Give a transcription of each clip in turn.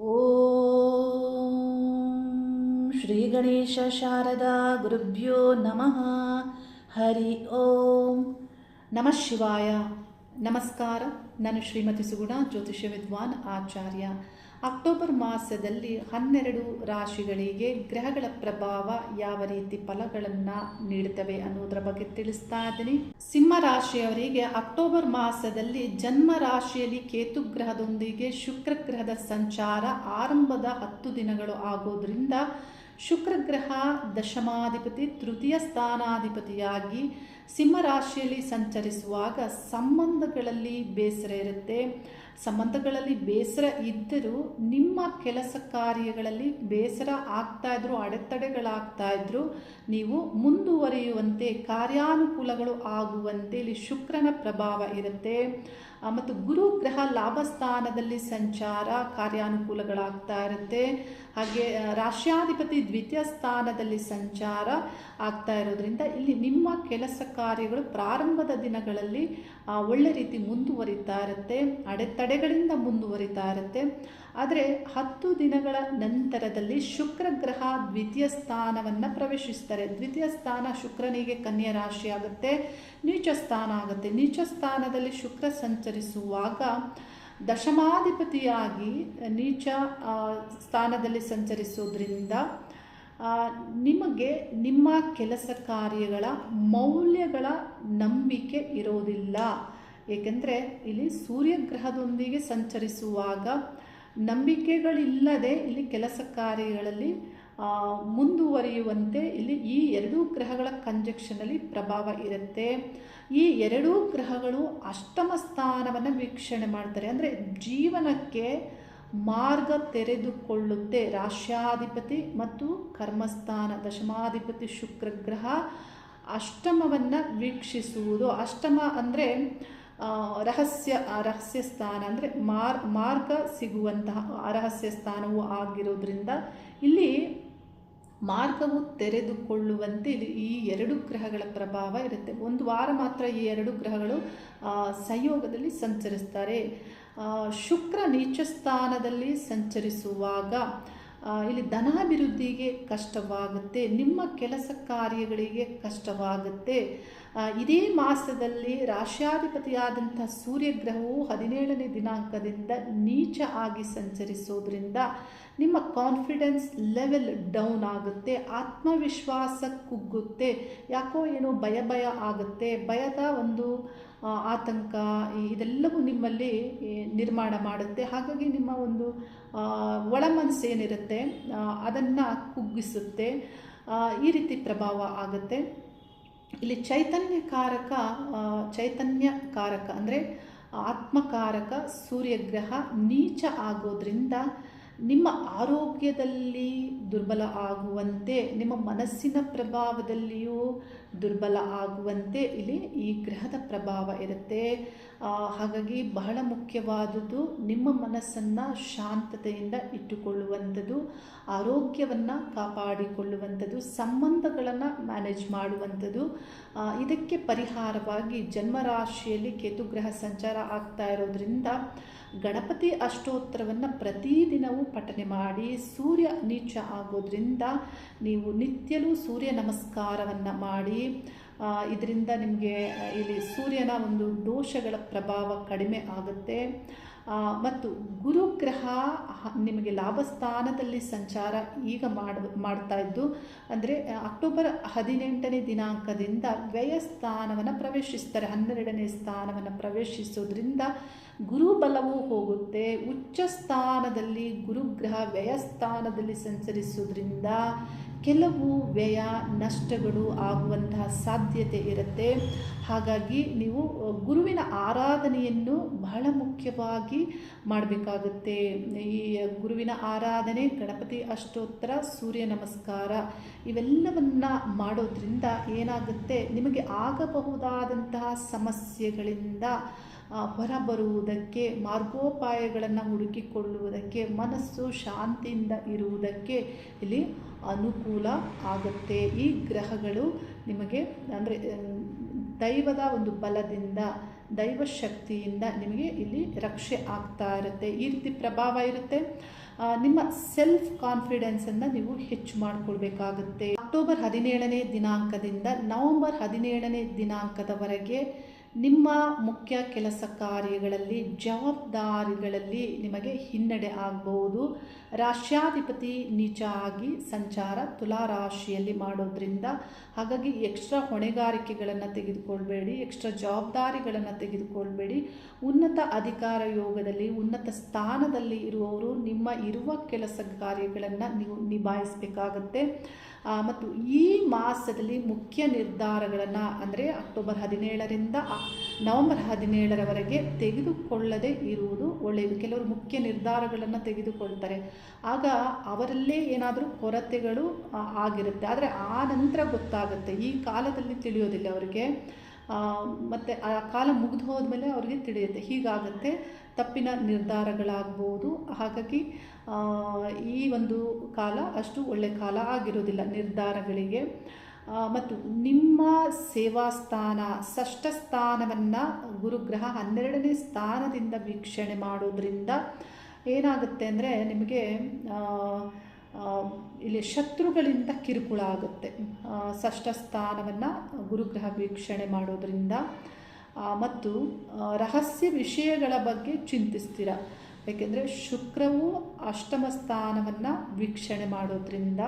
ಓಂ ಶ್ರೀ ಗಣೇಶ ಶಾರದಾ ಗುರುಭ್ಯೋ ನಮಃ. ಹರಿ ಓಂ. ನಮಃ ಶಿವಾಯ. ನಮಸ್ಕಾರ. ನಾನು ಶ್ರೀಮತಿ ಸುಗುಣ, ಜ್ಯೋತಿಷ್ಯ ವಿದ್ವಾನ್ ಆಚಾರ್ಯ. ಅಕ್ಟೋಬರ್ ಮಾಸದಲ್ಲಿ ಹನ್ನೆರಡು ರಾಶಿಗಳಿಗೆ ಗ್ರಹಗಳ ಪ್ರಭಾವ ಯಾವ ರೀತಿ ಫಲಗಳನ್ನು ನೀಡುತ್ತವೆ ಅನ್ನೋದರ ಬಗ್ಗೆ ತಿಳಿಸ್ತಾ ಇದ್ದೀನಿ. ಸಿಂಹ ರಾಶಿಯವರಿಗೆ ಅಕ್ಟೋಬರ್ ಮಾಸದಲ್ಲಿ ಜನ್ಮ ರಾಶಿಯಲ್ಲಿ ಕೇತು ಗ್ರಹದೊಂದಿಗೆ ಶುಕ್ರ ಗ್ರಹದ ಸಂಚಾರ ಆರಂಭದ ಹತ್ತು ದಿನಗಳು ಆಗೋದ್ರಿಂದ ಶುಕ್ರ ಗ್ರಹ ದಶಮಾಧಿಪತಿ, ತೃತೀಯ ಸ್ಥಾನಾಧಿಪತಿಯಾಗಿ ಸಿಂಹ ರಾಶಿಯಲ್ಲಿ ಸಂಚರಿಸುವಾಗ ಸಂಬಂಧಗಳಲ್ಲಿ ಬೇಸರ ಇರುತ್ತೆ. ಸಂಬಂಧಗಳಲ್ಲಿ ಬೇಸರ ಇದ್ದರೂ ನಿಮ್ಮ ಕೆಲಸ ಕಾರ್ಯಗಳಲ್ಲಿ ಬೇಸರ ಆಗ್ತಾ ಇದ್ರು, ಅಡೆತಡೆಗಳಾಗ್ತಾ ಇದ್ರು ನೀವು ಮುಂದುವರಿಯುವಂತೆ, ಕಾರ್ಯಾನುಕೂಲಗಳು ಆಗುವಂತೆ ಇಲ್ಲಿ ಶುಕ್ರನ ಪ್ರಭಾವ ಇರುತ್ತೆ. ಮತ್ತು ಗುರು ಗ್ರಹ ಲಾಭಸ್ಥಾನದಲ್ಲಿ ಸಂಚಾರ ಕಾರ್ಯಾನುಕೂಲಗಳಾಗ್ತಾ ಇರುತ್ತೆ. ಹಾಗೆ ರಾಷ್ಟ್ರಾಧಿಪತಿ ದ್ವಿತೀಯ ಸ್ಥಾನದಲ್ಲಿ ಸಂಚಾರ ಆಗ್ತಾ ಇರೋದ್ರಿಂದ ಇಲ್ಲಿ ನಿಮ್ಮ ಕೆಲಸ ಕಾರ್ಯಗಳು ಪ್ರಾರಂಭದ ದಿನಗಳಲ್ಲಿ ಒಳ್ಳೆ ರೀತಿ ಮುಂದುವರಿತಾ ಇರುತ್ತೆ, ಅಡೆತಡೆಗಳಿಂದ ಮುಂದುವರಿತಾ ಇರುತ್ತೆ. ಆದರೆ ಹತ್ತು ದಿನಗಳ ನಂತರದಲ್ಲಿ ಶುಕ್ರ ಗ್ರಹ ದ್ವಿತೀಯ ಸ್ಥಾನವನ್ನು ಪ್ರವೇಶಿಸ್ತಾರೆ. ದ್ವಿತೀಯ ಸ್ಥಾನ ಶುಕ್ರನಿಗೆ ಕನ್ಯಾ ರಾಶಿ ಆಗುತ್ತೆ, ನೀಚ ಸ್ಥಾನ ಆಗುತ್ತೆ. ನೀಚ ಸ್ಥಾನದಲ್ಲಿ ಶುಕ್ರ ಸಂಚರಿಸುವಾಗ ದಶಮಾಧಿಪತಿಯಾಗಿ ನೀಚ ಸ್ಥಾನದಲ್ಲಿ ಸಂಚರಿಸೋದ್ರಿಂದ ನಿಮಗೆ ನಿಮ್ಮ ಕೆಲಸ ಕಾರ್ಯಗಳ ಮೌಲ್ಯಗಳ ನಂಬಿಕೆ ಇರೋದಿಲ್ಲ. ಏಕೆಂದರೆ ಇಲ್ಲಿ ಸೂರ್ಯಗ್ರಹದೊಂದಿಗೆ ಸಂಚರಿಸುವಾಗ ನಂಬಿಕೆಗಳಿಲ್ಲದೆ ಇಲ್ಲಿ ಕೆಲಸ ಕಾರ್ಯಗಳಲ್ಲಿ ಮುಂದುವರಿಯುವಂತೆ ಇಲ್ಲಿ ಈ ಎರಡೂ ಗ್ರಹಗಳ ಕಂಜೆಕ್ಷನಲ್ಲಿ ಪ್ರಭಾವ ಇರುತ್ತೆ. ಈ ಎರಡೂ ಗ್ರಹಗಳು ಅಷ್ಟಮ ಸ್ಥಾನವನ್ನು ವೀಕ್ಷಣೆ ಮಾಡ್ತಾರೆ. ಅಂದರೆ ಜೀವನಕ್ಕೆ ಮಾರ್ಗ ತೆರೆದುಕೊಳ್ಳುತ್ತೆ ರಾಶ್ಯಾಧಿಪತಿ ಮತ್ತು ಕರ್ಮಸ್ಥಾನ. ದಶಮಾಧಿಪತಿ ಶುಕ್ರ ಗ್ರಹ ಅಷ್ಟಮವನ್ನು ವೀಕ್ಷಿಸುವುದು. ಅಷ್ಟಮ ಅಂದರೆ ರಹಸ್ಯ ರಹಸ್ಯ ಸ್ಥಾನ ಅಂದರೆ ಮಾರ್, ಮಾರ್ಗ ಸಿಗುವಂತಹ ರಹಸ್ಯ ಸ್ಥಾನವೂ ಆಗಿರೋದ್ರಿಂದ ಇಲ್ಲಿ ಮಾರ್ಗವು ತೆರೆದುಕೊಳ್ಳುವಂತೆ ಇಲ್ಲಿ ಈ ಎರಡು ಗ್ರಹಗಳ ಪ್ರಭಾವ ಇರುತ್ತೆ. ಒಂದು ವಾರ ಮಾತ್ರ ಈ ಎರಡು ಗ್ರಹಗಳು ಸಂಯೋಗದಲ್ಲಿ ಸಂಚರಿಸ್ತಾರೆ. ಶುಕ್ರ ನೀಚ ಸ್ಥಾನದಲ್ಲಿ ಸಂಚರಿಸುವಾಗ ಇಲ್ಲಿ ಧನಾಭಿವೃದ್ಧಿಗೆ ಕಷ್ಟವಾಗುತ್ತೆ, ನಿಮ್ಮ ಕೆಲಸ ಕಾರ್ಯಗಳಿಗೆ ಕಷ್ಟವಾಗುತ್ತೆ. ಇದೇ ಮಾಸದಲ್ಲಿ ರಾಶ್ಯಾಧಿಪತಿಯಾದಂಥ ಸೂರ್ಯಗ್ರಹವು ಹದಿನೇಳನೇ ದಿನಾಂಕದಿಂದ ನೀಚ ಆಗಿ ಸಂಚರಿಸೋದ್ರಿಂದ ನಿಮ್ಮ ಕಾನ್ಫಿಡೆನ್ಸ್ ಲೆವೆಲ್ ಡೌನ್ ಆಗುತ್ತೆ, ಆತ್ಮವಿಶ್ವಾಸ ಕುಗ್ಗುತ್ತೆ. ಯಾಕೋ ಏನೋ ಭಯ ಭಯ ಆಗುತ್ತೆ, ಭಯದ ಒಂದು ಆತಂಕ ಇದೆಲ್ಲವೂ ನಿಮ್ಮಲ್ಲಿ ನಿರ್ಮಾಣ ಮಾಡುತ್ತೆ. ಹಾಗಾಗಿ ನಿಮ್ಮ ಒಂದು ಒಳ ಮನಸ್ಸೇನಿರುತ್ತೆ ಅದನ್ನು ಕುಗ್ಗಿಸುತ್ತೆ. ಈ ರೀತಿ ಪ್ರಭಾವ ಆಗುತ್ತೆ. ಇಲ್ಲಿ ಚೈತನ್ಯಕಾರಕ ಚೈತನ್ಯಕಾರಕ ಅಂದರೆ, ಆತ್ಮಕಾರಕ ಸೂರ್ಯಗ್ರಹ ನೀಚ ಆಗೋದ್ರಿಂದ ನಿಮ್ಮ ಆರೋಗ್ಯದಲ್ಲಿ ದುರ್ಬಲ ಆಗುವಂತೆ, ನಿಮ್ಮ ಮನಸ್ಸಿನ ಪ್ರಭಾವದಲ್ಲಿಯೂ ದುರ್ಬಲ ಆಗುವಂತೆ ಇಲ್ಲಿ ಈ ಗ್ರಹದ ಪ್ರಭಾವ ಇರುತ್ತೆ. ಹಾಗಾಗಿ ಬಹಳ ಮುಖ್ಯವಾದುದು ನಿಮ್ಮ ಮನಸ್ಸನ್ನು ಶಾಂತತೆಯಿಂದ ಇಟ್ಟುಕೊಳ್ಳುವಂಥದ್ದು, ಆರೋಗ್ಯವನ್ನು ಕಾಪಾಡಿಕೊಳ್ಳುವಂಥದ್ದು, ಸಂಬಂಧಗಳನ್ನು ಮ್ಯಾನೇಜ್ ಮಾಡುವಂಥದ್ದು. ಇದಕ್ಕೆ ಪರಿಹಾರವಾಗಿ ಜನ್ಮರಾಶಿಯಲ್ಲಿ ಕೇತುಗ್ರಹ ಸಂಚಾರ ಆಗ್ತಾ ಇರೋದ್ರಿಂದ ಗಣಪತಿ ಅಷ್ಟೋತ್ತರವನ್ನು ಪ್ರತಿದಿನವೂ ಪಠನೆ ಮಾಡಿ, ಸೂರ್ಯ ನೀಚ ಆಗೋದ್ರಿಂದ ನೀವು ನಿತ್ಯಲೂ ಸೂರ್ಯ ನಮಸ್ಕಾರವನ್ನು ಮಾಡಿ ಇದರಿಂದ ನಿಮಗೆ ಇಲ್ಲಿ ಸೂರ್ಯನ ಒಂದು ದೋಷಗಳ ಪ್ರಭಾವ ಕಡಿಮೆ ಆಗುತ್ತೆ. ಮತ್ತು ಗುರುಗ್ರಹ ಗ್ರಹ ನಿಮಗೆ ಲಾಭಸ್ಥಾನದಲ್ಲಿ ಸಂಚಾರ ಈಗ ಮಾಡ, ಮಾಡ್ತಾ ಇದ್ದು, ಅಂದರೆ ಅಕ್ಟೋಬರ್ ಹದಿನೆಂಟನೇ ದಿನಾಂಕದಿಂದ ವ್ಯಯಸ್ಥಾನವನ್ನು ಪ್ರವೇಶಿಸ್ತಾರೆ. ಹನ್ನೆರಡನೇ ಸ್ಥಾನವನ್ನು ಪ್ರವೇಶಿಸೋದ್ರಿಂದ ಗುರುಬಲವೂ ಹೋಗುತ್ತೆ. ಉಚ್ಚ ಸ್ಥಾನದಲ್ಲಿ ಗುರುಗ್ರಹ ವ್ಯಯಸ್ಥಾನದಲ್ಲಿ ಸಂಚರಿಸೋದ್ರಿಂದ ಕೆಲವು ವ್ಯಯ ನಷ್ಟಗಳು ಆಗುವಂತಹ ಸಾಧ್ಯತೆ ಇರುತ್ತೆ. ಹಾಗಾಗಿ ನೀವು ಗುರುವಿನ ಆರಾಧನೆಯನ್ನು ಬಹಳ ಮುಖ್ಯವಾಗಿ ಮಾಡಬೇಕಾಗುತ್ತೆ. ಈ ಗುರುವಿನ ಆರಾಧನೆ, ಗಣಪತಿ ಅಷ್ಟೋತ್ತರ, ಸೂರ್ಯ ನಮಸ್ಕಾರ ಇವೆಲ್ಲವನ್ನ ಮಾಡೋದ್ರಿಂದ ಏನಾಗುತ್ತೆ? ನಿಮಗೆ ಆಗಬಹುದಾದಂತಹ ಸಮಸ್ಯೆಗಳಿಂದ ಹೊರಬರುವುದಕ್ಕೆ ಮಾರ್ಗೋಪಾಯಗಳನ್ನು ಹುಡುಕಿಕೊಳ್ಳುವುದಕ್ಕೆ, ಮನಸ್ಸು ಶಾಂತಿಯಿಂದ ಇರುವುದಕ್ಕೆ ಇಲ್ಲಿ ಅನುಕೂಲ ಆಗುತ್ತೆ. ಈ ಗ್ರಹಗಳು ನಿಮಗೆ ಅಂದರೆ ದೈವದ ಒಂದು ಬಲದಿಂದ, ದೈವ ಶಕ್ತಿಯಿಂದ ನಿಮಗೆ ಇಲ್ಲಿ ರಕ್ಷೆ ಆಗ್ತಾ ಇರುತ್ತೆ. ಈ ರೀತಿ ಪ್ರಭಾವ ಇರುತ್ತೆ. ನಿಮ್ಮ ಸೆಲ್ಫ್ ಕಾನ್ಫಿಡೆನ್ಸನ್ನು ನೀವು ಹೆಚ್ಚು ಮಾಡಿಕೊಳ್ಬೇಕಾಗುತ್ತೆ. ಅಕ್ಟೋಬರ್ ಹದಿನೇಳನೇ ದಿನಾಂಕದಿಂದ ನವೆಂಬರ್ ಹದಿನೇಳನೇ ದಿನಾಂಕದವರೆಗೆ ನಿಮ್ಮ ಮುಖ್ಯ ಕೆಲಸ ಕಾರ್ಯಗಳಲ್ಲಿ, ಜವಾಬ್ದಾರಿಗಳಲ್ಲಿ ನಿಮಗೆ ಹಿನ್ನಡೆ ಆಗಬಹುದು. ರಾಷ್ಟ್ರಾಧಿಪತಿ ನೀಚ ಆಗಿ ಸಂಚಾರ ತುಲಾ ರಾಶಿಯಲ್ಲಿ ಮಾಡೋದ್ರಿಂದ ಹಾಗಾಗಿ ಎಕ್ಸ್ಟ್ರಾ ಹೊಣೆಗಾರಿಕೆಗಳನ್ನು ತೆಗೆದುಕೊಳ್ಬೇಡಿ ಎಕ್ಸ್ಟ್ರಾ ಜವಾಬ್ದಾರಿಗಳನ್ನು ತೆಗೆದುಕೊಳ್ಬೇಡಿ. ಉನ್ನತ ಅಧಿಕಾರ ಯೋಗದಲ್ಲಿ, ಉನ್ನತ ಸ್ಥಾನದಲ್ಲಿ ಇರುವವರು ನಿಮ್ಮ ಇರುವ ಕೆಲಸ ಕಾರ್ಯಗಳನ್ನು ನೀವು ನಿಭಾಯಿಸಬೇಕಾಗತ್ತೆ. ಮತ್ತು ಈ ಮಾಸದಲ್ಲಿ ಮುಖ್ಯ ನಿರ್ಧಾರಗಳನ್ನು ಅಂದರೆ ಅಕ್ಟೋಬರ್ ಹದಿನೇಳರಿಂದ ನವಂಬರ್ ಹದಿನೇಳರವರೆಗೆ ತೆಗೆದುಕೊಳ್ಳದೆ ಇರುವುದು ಒಳ್ಳೆಯದು. ಕೆಲವರು ಮುಖ್ಯ ನಿರ್ಧಾರಗಳನ್ನು ತೆಗೆದುಕೊಳ್ತಾರೆ. ಆಗ ಅವರಲ್ಲೇ ಏನಾದರೂ ಕೊರತೆಗಳು ಆಗಿರುತ್ತೆ. ಆದರೆ ಆ ನಂತರ ಗೊತ್ತಾಗುತ್ತೆ. ಈ ಕಾಲದಲ್ಲಿ ತಿಳಿಯೋದಿಲ್ಲ ಅವರಿಗೆ. ಮತ್ತು ಆ ಕಾಲ ಮುಗಿದು ಹೋದ್ಮೇಲೆ ಅವರಿಗೆ ತಿಳಿಯುತ್ತೆ. ಹೀಗಾಗುತ್ತೆ. ತಪ್ಪಿನ ನಿರ್ಧಾರಗಳಾಗ್ಬೋದು. ಹಾಗಾಗಿ ಈ ಒಂದು ಕಾಲ ಅಷ್ಟು ಒಳ್ಳೆ ಕಾಲ ಆಗಿರೋದಿಲ್ಲ ನಿರ್ಧಾರಗಳಿಗೆ. ಮತ್ತು ನಿಮ್ಮ ಸೇವಾ ಸ್ಥಾನ, ಷಷ್ಠ ಸ್ಥಾನವನ್ನು ಗುರುಗ್ರಹ ಹನ್ನೆರಡನೇ ಸ್ಥಾನದಿಂದ ವೀಕ್ಷಣೆ ಮಾಡೋದ್ರಿಂದ ಏನಾಗುತ್ತೆ ಅಂದರೆ ನಿಮಗೆ ಇಲ್ಲಿ ಶತ್ರುಗಳಿಂದ ಕಿರುಕುಳ ಆಗುತ್ತೆ. ಷಷ್ಠ ಸ್ಥಾನವನ್ನು ಗುರುಗ್ರಹ ವೀಕ್ಷಣೆ ಮಾಡೋದ್ರಿಂದ. ಮತ್ತು ರಹಸ್ಯ ವಿಷಯಗಳ ಬಗ್ಗೆ ಚಿಂತಿಸ್ತೀರ. ಏಕೆಂದರೆ ಶುಕ್ರವು ಅಷ್ಟಮ ಸ್ಥಾನವನ್ನು ವೀಕ್ಷಣೆ ಮಾಡೋದ್ರಿಂದ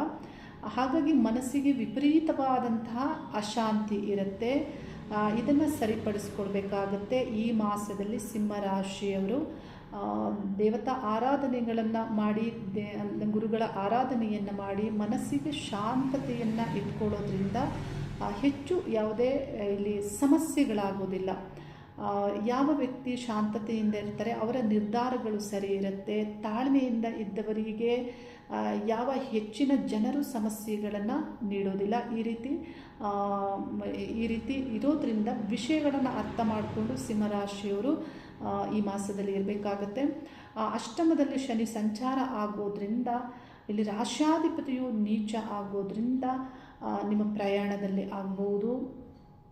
ಹಾಗಾಗಿ ಮನಸ್ಸಿಗೆ ವಿಪರೀತವಾದಂತಹ ಅಶಾಂತಿ ಇರುತ್ತೆ. ಇದನ್ನು ಸರಿಪಡಿಸ್ಕೊಳ್ಬೇಕಾಗತ್ತೆ ಈ ಮಾಸದಲ್ಲಿ ಸಿಂಹರಾಶಿಯವರು ದೇವತಾ ಆರಾಧನೆಗಳನ್ನು ಮಾಡಿ, ದೇ, ಗುರುಗಳ ಆರಾಧನೆಯನ್ನು ಮಾಡಿ ಮನಸ್ಸಿಗೆ ಶಾಂತತೆಯನ್ನು ಇಟ್ಕೊಳ್ಳೋದ್ರಿಂದ ಹೆಚ್ಚು ಯಾವುದೇ ಇಲ್ಲಿ ಸಮಸ್ಯೆಗಳಾಗೋದಿಲ್ಲ. ಯಾವ ವ್ಯಕ್ತಿ ಶಾಂತತೆಯಿಂದ ಇರ್ತಾರೆ, ಅವರ ನಿರ್ಧಾರಗಳು ಸರಿ ಇರುತ್ತೆ, ತಾಳ್ಮೆಯಿಂದ ಇದ್ದವರಿಗೆ ಯಾವ ಹೆಚ್ಚಿನ ಜನರು ಸಮಸ್ಯೆಗಳನ್ನು ನೀಡೋದಿಲ್ಲ. ಈ ರೀತಿ ಈ ರೀತಿ ಇರೋದರಿಂದ ವಿಷಯಗಳನ್ನು ಅರ್ಥ ಮಾಡಿಕೊಂಡು ಸಿಂಹರಾಶಿಯವರು ಈ ಮಾಸದಲ್ಲಿ ಇರಬೇಕಾಗತ್ತೆ. ಅಷ್ಟಮದಲ್ಲಿ ಶನಿ ಸಂಚಾರ ಆಗೋದ್ರಿಂದ, ಇಲ್ಲಿ ರಾಶ್ಯಾಧಿಪತಿಯು ನೀಚ ಆಗೋದ್ರಿಂದ ನಿಮ್ಮ ಪ್ರಯಾಣದಲ್ಲಿ ಆಗ್ಬೋದು.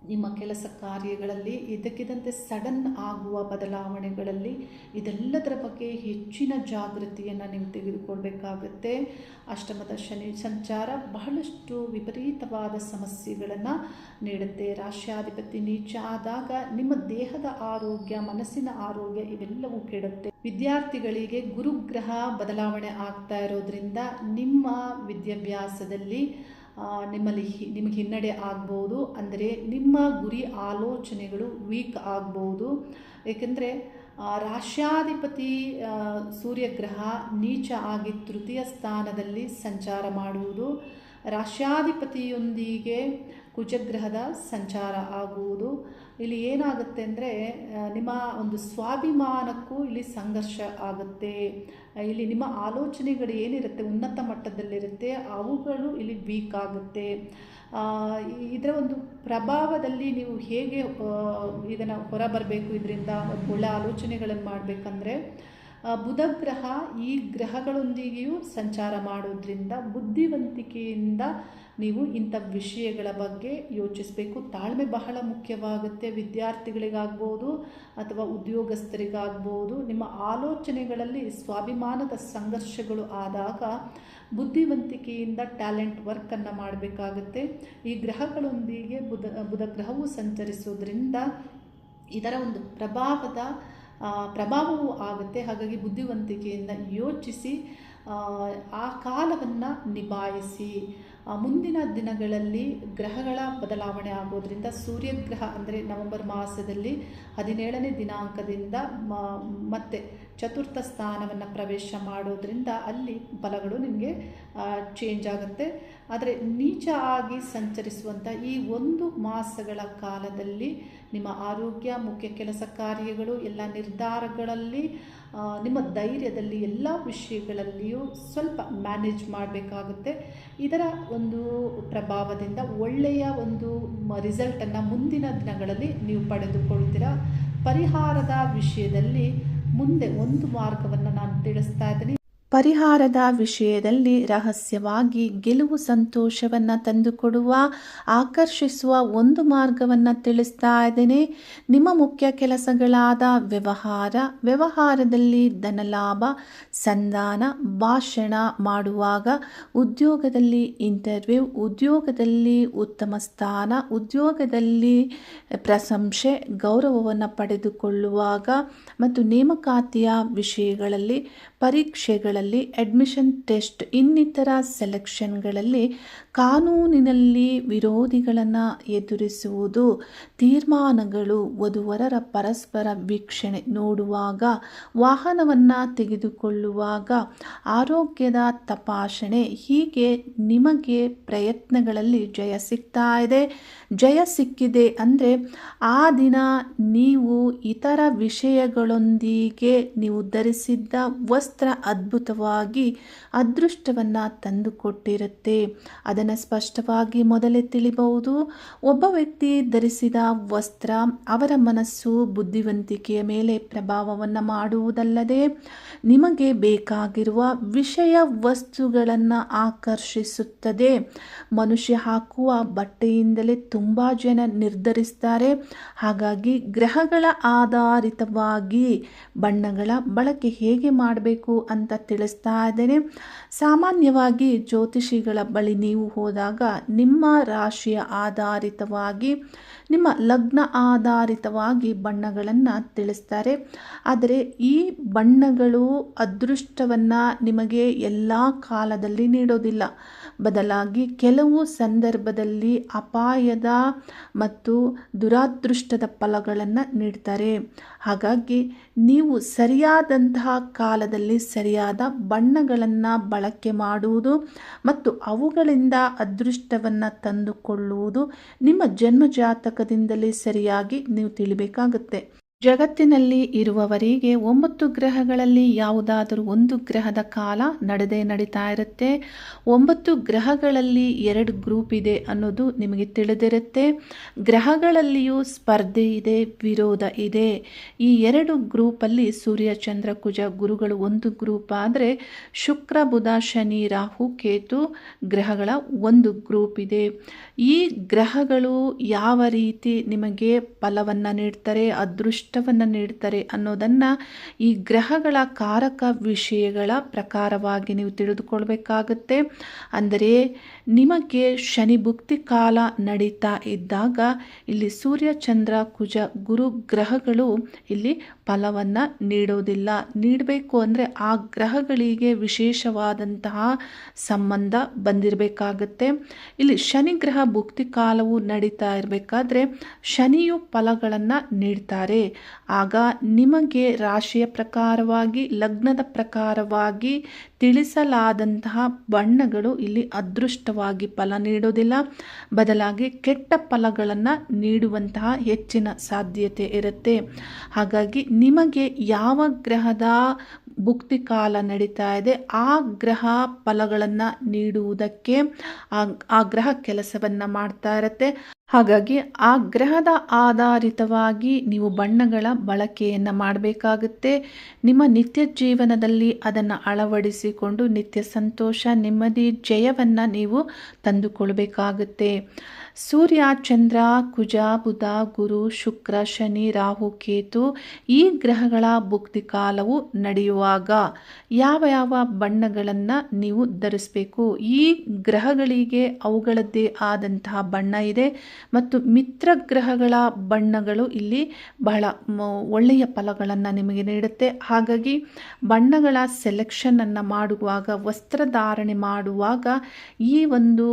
ನಿಮ್ಮ ಕೆಲಸ ಕಾರ್ಯಗಳಲ್ಲಿ ಇದಕ್ಕಿದಂತೆ ಸಡನ್ ಆಗುವ ಬದಲಾವಣೆಗಳಲ್ಲಿ ಇದೆಲ್ಲದರ ಬಗ್ಗೆ ಹೆಚ್ಚಿನ ಜಾಗೃತಿಯನ್ನು ನೀವು ತೆಗೆದುಕೊಳ್ಬೇಕಾಗುತ್ತೆ. ಅಷ್ಟಮದ ಶನಿ ಸಂಚಾರ ಬಹಳಷ್ಟು ವಿಪರೀತವಾದ ಸಮಸ್ಯೆಗಳನ್ನು ನೀಡುತ್ತೆ. ರಾಶ್ಯಾಧಿಪತಿ ನೀಚ ಆದಾಗ ನಿಮ್ಮ ದೇಹದ ಆರೋಗ್ಯ, ಮನಸ್ಸಿನ ಆರೋಗ್ಯ ಇವೆಲ್ಲವೂ ಕೆಡುತ್ತೆ. ವಿದ್ಯಾರ್ಥಿಗಳಿಗೆ ಗುರುಗ್ರಹ ಬದಲಾವಣೆ ಆಗ್ತಾ ಇರೋದ್ರಿಂದ ನಿಮ್ಮ ವಿದ್ಯಾಭ್ಯಾಸದಲ್ಲಿ ನಿಮ್ಮಲ್ಲಿ ನಿಮಗೆ ಹಿನ್ನಡೆ ಆಗ್ಬೋದು. ಅಂದರೆ ನಿಮ್ಮ ಗುರಿ ಆಲೋಚನೆಗಳು ವೀಕ್ ಆಗ್ಬೋದು. ಏಕೆಂದರೆ ಆ, ಸೂರ್ಯಗ್ರಹ ನೀಚ ಆಗಿ ತೃತೀಯ ಸ್ಥಾನದಲ್ಲಿ ಸಂಚಾರ ಮಾಡುವುದು ರಾಶ್ಯಾಧಿಪತಿಯೊಂದಿಗೆ ಕುಜಗ್ರಹದ ಸಂಚಾರ ಆಗುವುದು ಇಲ್ಲಿ ಏನಾಗುತ್ತೆ ಅಂದರೆ ನಿಮ್ಮ ಒಂದು ಸ್ವಾಭಿಮಾನಕ್ಕೂ ಇಲ್ಲಿ ಸಂಘರ್ಷ ಆಗುತ್ತೆ. ಇಲ್ಲಿ ನಿಮ್ಮ ಆಲೋಚನೆಗಳು ಏನಿರುತ್ತೆ, ಉನ್ನತ ಮಟ್ಟದಲ್ಲಿರುತ್ತೆ, ಅವುಗಳು ಇಲ್ಲಿ ವೀಕ್ ಆಗುತ್ತೆ. ಇದರ ಒಂದು ಪ್ರಭಾವದಲ್ಲಿ ನೀವು ಹೇಗೆ ಇದನ್ನು ಹೊರಬರಬೇಕು, ಇದರಿಂದ ಒಳ್ಳೆ ಆಲೋಚನೆಗಳನ್ನು ಮಾಡಬೇಕಂದ್ರೆ ಆ, ಬುಧ ಗ್ರಹ ಈ ಗ್ರಹಗಳೊಂದಿಗೆಯೂ ಸಂಚಾರ ಮಾಡೋದ್ರಿಂದ ಬುದ್ಧಿವಂತಿಕೆಯಿಂದ ನೀವು ಇಂಥ ವಿಷಯಗಳ ಬಗ್ಗೆ ಯೋಚಿಸಬೇಕು. ತಾಳ್ಮೆ ಬಹಳ ಮುಖ್ಯವಾಗುತ್ತೆ. ವಿದ್ಯಾರ್ಥಿಗಳಿಗಾಗ್ಬೋದು ಅಥವಾ ಉದ್ಯೋಗಸ್ಥರಿಗಾಗ್ಬೋದು. ನಿಮ್ಮ ಆಲೋಚನೆಗಳಲ್ಲಿ ಸ್ವಾಭಿಮಾನದ ಸಂಘರ್ಷಗಳು ಆದಾಗ ಬುದ್ಧಿವಂತಿಕೆಯಿಂದ ಟ್ಯಾಲೆಂಟ್ ವರ್ಕನ್ನು ಮಾಡಬೇಕಾಗುತ್ತೆ. ಈ ಗ್ರಹಗಳೊಂದಿಗೆ ಬುಧ ಬುಧ ಗ್ರಹವು ಸಂಚರಿಸೋದ್ರಿಂದ ಇದರ ಒಂದು ಪ್ರಭಾವದ ಪ್ರಭಾವವೂ ಆಗುತ್ತೆ. ಹಾಗಾಗಿ ಬುದ್ಧಿವಂತಿಕೆಯಿಂದ ಯೋಚಿಸಿ ಆ, ಕಾಲವನ್ನು ನಿಭಾಯಿಸಿ. ಮುಂದಿನ ದಿನಗಳಲ್ಲಿ ಗ್ರಹಗಳ ಬದಲಾವಣೆ ಆಗೋದ್ರಿಂದ ಸೂರ್ಯಗ್ರಹ ಅಂದರೆ ನವೆಂಬರ್ ಮಾಸದಲ್ಲಿ ಹದಿನೇಳನೇ ದಿನಾಂಕದಿಂದ ಮತ್ತೆ ಚತುರ್ಥ ಸ್ಥಾನವನ್ನು ಪ್ರವೇಶ ಮಾಡೋದ್ರಿಂದ ಅಲ್ಲಿ ಬಲಗಳು ನಿಮಗೆ ಚೇಂಜ್ ಆಗುತ್ತೆ. ಆದರೆ ನೀಚ ಆಗಿ ಸಂಚರಿಸುವಂಥ ಈ ಒಂದು ಮಾಸಗಳ ಕಾಲದಲ್ಲಿ ನಿಮ್ಮ ಆರೋಗ್ಯ, ಮುಖ್ಯ ಕೆಲಸ ಕಾರ್ಯಗಳು, ಎಲ್ಲ ನಿರ್ಧಾರಗಳಲ್ಲಿ ನಿಮ್ಮ ಧೈರ್ಯದಲ್ಲಿ ಎಲ್ಲ ವಿಷಯಗಳಲ್ಲಿಯೂ ಸ್ವಲ್ಪ ಮ್ಯಾನೇಜ್ ಮಾಡಬೇಕಾಗುತ್ತೆ. ಇದರ ಒಂದು ಪ್ರಭಾವದಿಂದ ಒಳ್ಳೆಯ ಒಂದು ರಿಸಲ್ಟನ್ನು ಮುಂದಿನ ದಿನಗಳಲ್ಲಿ ನೀವು ಪಡೆದುಕೊಳ್ತೀರಾ? ಪರಿಹಾರದ ವಿಷಯದಲ್ಲಿ ಮುಂದೆ ಒಂದು ಮಾರ್ಗವನ್ನು ನಾನು ತಿಳಿಸ್ತಾ ಇದ್ದೀನಿ. ಪರಿಹಾರದ ವಿಷಯದಲ್ಲಿ ರಹಸ್ಯವಾಗಿ ಗೆಲುವು ಸಂತೋಷವನ್ನು ತಂದುಕೊಡುವ, ಆಕರ್ಷಿಸುವ ಒಂದು ಮಾರ್ಗವನ್ನು ತಿಳಿಸ್ತಾ ಇದ್ದೇನೆ. ನಿಮ್ಮ ಮುಖ್ಯ ಕೆಲಸಗಳಾದ ವ್ಯವಹಾರ, ವ್ಯವಹಾರದಲ್ಲಿ ಧನಲಾಭ, ಸಂಧಾನ, ಭಾಷಣ ಮಾಡುವಾಗ ಉದ್ಯೋಗದಲ್ಲಿ ಇಂಟರ್ವ್ಯೂ ಉದ್ಯೋಗದಲ್ಲಿ ಉತ್ತಮ ಸ್ಥಾನ, ಉದ್ಯೋಗದಲ್ಲಿ ಪ್ರಶಂಸೆ, ಗೌರವವನ್ನು ಪಡೆದುಕೊಳ್ಳುವಾಗ ಮತ್ತು ನೇಮಕಾತಿಯ ವಿಷಯಗಳಲ್ಲಿ ಪರೀಕ್ಷೆಗಳಲ್ಲಿ ಅಡ್ಮಿಷನ್ ಟೆಸ್ಟ್ ಇನ್ನಿತರ ಸೆಲೆಕ್ಷನ್ಗಳಲ್ಲಿ ಕಾನೂನಿನಲ್ಲಿ ವಿರೋಧಿಗಳನ್ನು ಎದುರಿಸುವುದು ತೀರ್ಮಾನಗಳು ವಧುವರರ ಪರಸ್ಪರ ವೀಕ್ಷಣೆ ನೋಡುವಾಗ, ವಾಹನವನ್ನು ತೆಗೆದುಕೊಳ್ಳುವಾಗ, ಆರೋಗ್ಯದ ತಪಾಸಣೆ ಹೀಗೆ ನಿಮಗೆ ಪ್ರಯತ್ನಗಳಲ್ಲಿ ಜಯ ಸಿಗ್ತಾ ಇದೆ. ಜಯ ಸಿಕ್ಕಿದೆ ಅಂದರೆ ಆ ದಿನ ನೀವು ಇತರ ವಿಷಯಗಳೊಂದಿಗೆ ನೀವು ಧರಿಸಿದ್ದ ವಸ್ತ್ರ ಅದ್ಭುತವಾಗಿ ಅದೃಷ್ಟವನ್ನು ತಂದುಕೊಟ್ಟಿರುತ್ತೆ. ಅದನ್ನು ಸ್ಪಷ್ಟವಾಗಿ ಮೊದಲೇ ತಿಳಿಬಹುದು. ಒಬ್ಬ ವ್ಯಕ್ತಿ ಧರಿಸಿದ ವಸ್ತ್ರ ಅವರ ಮನಸ್ಸು ಬುದ್ಧಿವಂತಿಕೆಯ ಮೇಲೆ ಪ್ರಭಾವವನ್ನು ಮಾಡುವುದಲ್ಲದೆ ನಿಮಗೆ ಬೇಕಾಗಿರುವ ವಿಷಯ ವಸ್ತುಗಳನ್ನು ಆಕರ್ಷಿಸುತ್ತದೆ. ಮನುಷ್ಯ ಹಾಕುವ ಬಟ್ಟೆಯಿಂದಲೇ ತುಂಬ ಜನ ನಿರ್ಧರಿಸ್ತಾರೆ. ಹಾಗಾಗಿ ಗ್ರಹಗಳ ಆಧಾರಿತವಾಗಿ ಬಣ್ಣಗಳ ಬಳಕೆ ಹೇಗೆ ಮಾಡಬೇಕು ಅಂತ ತಿಳಿಸ್ತಾ ಇದ್ದೇನೆ. ಸಾಮಾನ್ಯವಾಗಿ ಜ್ಯೋತಿಷಿಗಳ ಬಳಿ ನೀವು ಹೋದಾಗ ನಿಮ್ಮ ರಾಶಿಯ ಆಧಾರಿತವಾಗಿ, ನಿಮ್ಮ ಲಗ್ನ ಆಧಾರಿತವಾಗಿ ಬಣ್ಣಗಳನ್ನು ತಿಳಿಸ್ತಾರೆ. ಆದರೆ ಈ ಬಣ್ಣಗಳು ಅದೃಷ್ಟವನ್ನು ನಿಮಗೆ ಎಲ್ಲ ಕಾಲದಲ್ಲಿ ನೀಡೋದಿಲ್ಲ. ಬದಲಾಗಿ ಕೆಲವು ಸಂದರ್ಭದಲ್ಲಿ ಅಪಾಯದ ಮತ್ತು ದುರಾದೃಷ್ಟದ ಫಲಗಳನ್ನು ನೀಡ್ತಾರೆ. ಹಾಗಾಗಿ ನೀವು ಸರಿಯಾದಂತಹ ಕಾಲದಲ್ಲಿ ಸರಿಯಾದ ಬಣ್ಣಗಳನ್ನು ಬಳಕೆ ಮಾಡುವುದು ಮತ್ತು ಅವುಗಳಿಂದ ಅದೃಷ್ಟವನ್ನು ತಂದುಕೊಳ್ಳುವುದು ನಿಮ್ಮ ಜನ್ಮ ಜಾತಕದಿಂದಲೇ ಸರಿಯಾಗಿ ನೀವು ತಿಳಿಬೇಕಾಗುತ್ತೆ. ಜಗತ್ತಿನಲ್ಲಿ ಇರುವವರಿಗೆ ಒಂಬತ್ತು ಗ್ರಹಗಳಲ್ಲಿ ಯಾವುದಾದರೂ ಒಂದು ಗ್ರಹದ ಕಾಲ ನಡೆದೇ ನಡೀತಾ ಇರುತ್ತೆ. ಒಂಬತ್ತು ಗ್ರಹಗಳಲ್ಲಿ ಎರಡು ಗ್ರೂಪ್ ಇದೆ ಅನ್ನೋದು ನಿಮಗೆ ತಿಳಿದಿರುತ್ತೆ. ಗ್ರಹಗಳಲ್ಲಿಯೂ ಸ್ಪರ್ಧೆ ಇದೆ, ವಿರೋಧ ಇದೆ. ಈ ಎರಡು ಗ್ರೂಪಲ್ಲಿ ಸೂರ್ಯ, ಚಂದ್ರ, ಕುಜ ಗುರುಗಳು ಒಂದು ಗ್ರೂಪ್ ಆದರೆ ಶುಕ್ರ, ಬುಧ, ಶನಿ, ರಾಹು, ಕೇತು ಗ್ರಹಗಳ ಒಂದು ಗ್ರೂಪ್ ಇದೆ. ಈ ಗ್ರಹಗಳು ಯಾವ ರೀತಿ ನಿಮಗೆ ಫಲವನ್ನು ನೀಡ್ತಾರೆ ಅದೃಷ್ಟವನ್ನು ನೀಡ್ತಾರೆ ಅನ್ನೋದನ್ನು ಈ ಗ್ರಹಗಳ ಕಾರಕ ವಿಷಯಗಳ ಪ್ರಕಾರವಾಗಿ ನೀವು ತಿಳಿದುಕೊಳ್ಬೇಕಾಗುತ್ತೆ. ಅಂದರೆ ನಿಮಗೆ ಶನಿ ಭುಕ್ತಿ ಕಾಲ ನಡೀತಾ ಇದ್ದಾಗ ಇಲ್ಲಿ ಸೂರ್ಯ, ಚಂದ್ರ, ಕುಜ, ಗುರು ಗ್ರಹಗಳು ಇಲ್ಲಿ ಫಲವನ್ನು ನೀಡೋದಿಲ್ಲ. ನೀಡಬೇಕು ಅಂದರೆ ಆ ಗ್ರಹಗಳಿಗೆ ವಿಶೇಷವಾದಂತಹ ಸಂಬಂಧ ಬಂದಿರಬೇಕಾಗತ್ತೆ. ಇಲ್ಲಿ ಶನಿ ಗ್ರಹ ಭುಕ್ತಿ ಕಾಲವು ನಡೀತಾ ಇರಬೇಕಾದ್ರೆ ಶನಿಯು ಫಲಗಳನ್ನು ನೀಡ್ತಾರೆ. ಆಗ ನಿಮಗೆ ರಾಶಿಯ ಪ್ರಕಾರವಾಗಿ, ಲಗ್ನದ ಪ್ರಕಾರವಾಗಿ ತಿಳಿಸಲಾದಂತಹ ಬಣ್ಣಗಳು ಇಲ್ಲಿ ಅದೃಷ್ಟವಾಗಿ ಫಲ ನೀಡೋದಿಲ್ಲ. ಬದಲಾಗಿ ಕೆಟ್ಟ ಫಲಗಳನ್ನು ನೀಡುವಂತಹ ಹೆಚ್ಚಿನ ಸಾಧ್ಯತೆ ಇರುತ್ತೆ. ಹಾಗಾಗಿ ನಿಮಗೆ ಯಾವ ಗ್ರಹದ ಭುಕ್ತಿ ಕಾಲ ನಡೀತಾ ಇದೆ, ಆ ಗ್ರಹ ಫಲಗಳನ್ನು ನೀಡುವುದಕ್ಕೆ ಆ ಗ್ರಹ ಕೆಲಸವನ್ನು ಮಾಡ್ತಾ ಇರುತ್ತೆ. ಹಾಗಾಗಿ ಆ ಗ್ರಹದ ಆಧಾರಿತವಾಗಿ ನೀವು ಬಣ್ಣಗಳ ಬಳಕೆಯನ್ನು ಮಾಡಬೇಕಾಗುತ್ತೆ. ನಿಮ್ಮ ನಿತ್ಯ ಜೀವನದಲ್ಲಿ ಅದನ್ನು ಅಳವಡಿಸಿಕೊಂಡು ನಿತ್ಯ ಸಂತೋಷ, ನೆಮ್ಮದಿ, ಜಯವನ್ನು ನೀವು ತಂದುಕೊಳ್ಬೇಕಾಗುತ್ತೆ. ಸೂರ್ಯ, ಚಂದ್ರ, ಕುಜ, ಬುಧ, ಗುರು, ಶುಕ್ರ, ಶನಿ, ರಾಹು, ಕೇತು ಈ ಗ್ರಹಗಳ ಭುಕ್ತಿ ಕಾಲವು ನಡೆಯುವಾಗ ಯಾವ ಯಾವ ಬಣ್ಣಗಳನ್ನು ನೀವು ಧರಿಸಬೇಕು? ಈ ಗ್ರಹಗಳಿಗೆ ಅವುಗಳದ್ದೇ ಆದಂತಹ ಬಣ್ಣ ಇದೆ ಮತ್ತು ಮಿತ್ರ ಗ್ರಹಗಳ ಬಣ್ಣಗಳು ಇಲ್ಲಿ ಬಹಳ ಒಳ್ಳೆಯ ಫಲಗಳನ್ನು ನಿಮಗೆ ನೀಡುತ್ತೆ. ಹಾಗಾಗಿ ಬಣ್ಣಗಳ ಸೆಲೆಕ್ಷನನ್ನು ಮಾಡುವಾಗ ವಸ್ತ್ರಧಾರಣೆ ಮಾಡುವಾಗ ಈ ಒಂದು